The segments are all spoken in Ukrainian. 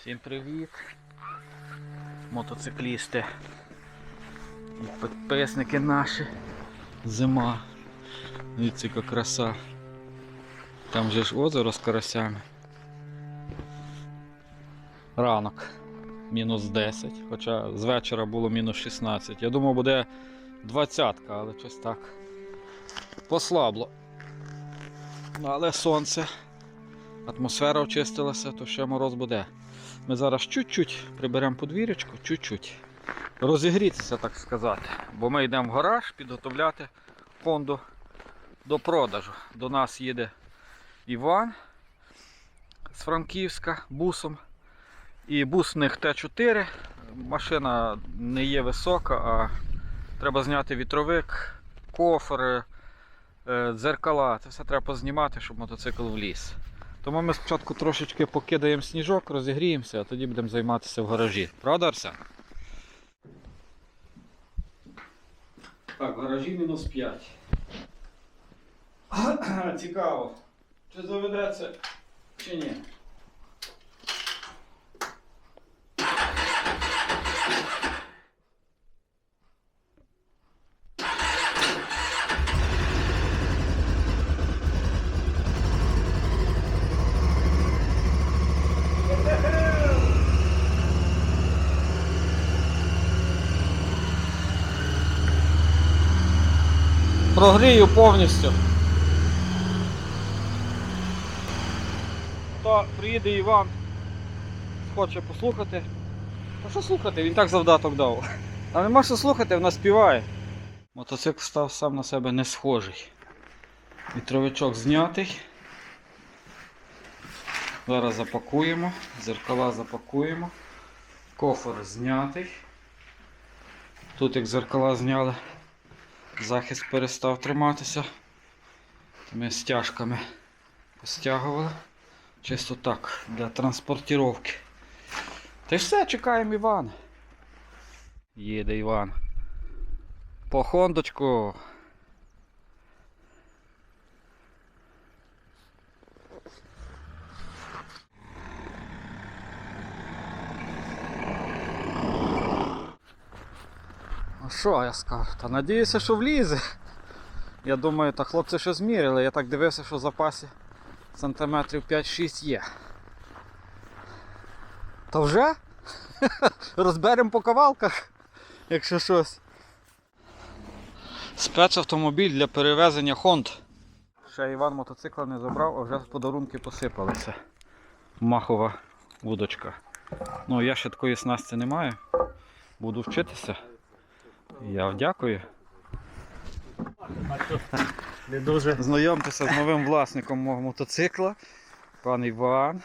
Всім привіт! Мотоциклісти підписники наші. Зима. Дивіться, яка краса. Там же ж озеро з карасями. Ранок. Мінус 10, хоча з вечора було мінус 16. Я думав, буде двадцятка, але щось так послабло. Ну, але сонце, атмосфера очистилася, то ще мороз буде. Ми зараз чуть-чуть приберемо подвір'ячку, чуть-чуть. Розігрітися, так сказати. Бо ми йдемо в гараж підготовляти Хонду до продажу. До нас їде Іван з Франківська бусом. І бус в них Т4. Машина не є висока, а треба зняти вітровик, кофр, е, дзеркала. Це все треба познімати, щоб мотоцикл вліз. Тому ми спочатку трошечки покидаємо сніжок, розігріємося, а тоді будемо займатися в гаражі. Правда, Арсен? Так, в гаражі мінус 5. Цікаво. Чи заведеться, чи ні? Прогрію повністю. То приїде Іван, хоче послухати. Та що слухати? Він так завдаток дав. А нема що слухати, вона співає. Мотоцикл став сам на себе не схожий. Вітровичок знятий. Зараз запакуємо, зеркала запакуємо. Кофер знятий. Тут як зеркала зняли, захист перестав триматися. Ми стяжками постягували. Чисто так, для транспортировки. Та й все, чекаємо Івана. Їде Іван. По хондочку. Що я скажу? Та надіюся, що влізе. Я думаю, та хлопці що зміряли. Я так дивився, що в запасі сантиметрів 5-6 є. Та вже? Розберемо по кавалках, якщо щось. Спецавтомобіль для перевезення Хонд. Ще Іван мотоцикла не забрав, а вже подарунки посипалися. Махова вудочка. Ну, я ще такої снасті не маю. Буду вчитися. Я дякую. Не дуже. Знайомтеся з новим власником мого мотоцикла, пан Іван.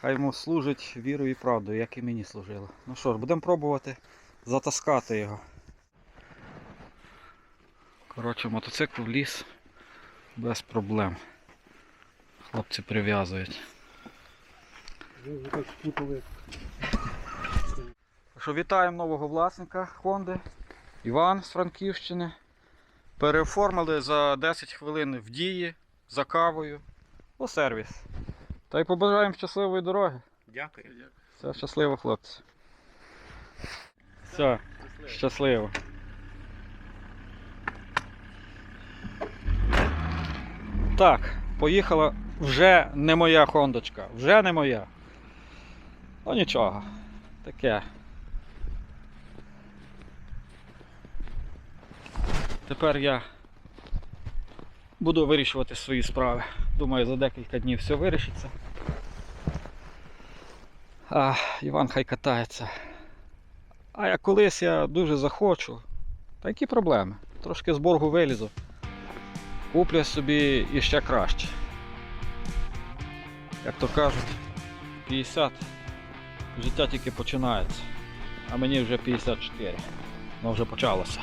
Хай йому служить вірою і правдою, як і мені служило. Ну що ж, будемо пробувати затаскати його. Коротше, мотоцикл в ліс без проблем. Хлопці прив'язують. Ви вже так спутали. Що вітаємо нового власника Хонди. Іван з Франківщини. Переоформили за 10 хвилин в дії за кавою у сервіс. Та й побажаємо щасливої дороги. Дякую. Все щасливо, хлопці. Все, щасливо. Так, поїхала вже не моя хондочка. Вже не моя. Ну нічого. Таке. Тепер я буду вирішувати свої справи. Думаю, за декілька днів все вирішиться. А, Іван хай катається. А як колись я дуже захочу, та які проблеми? Трошки з боргу вилізу. Куплю собі іще краще. Як то кажуть, 50 життя тільки починається. А мені вже 54. Воно вже почалося.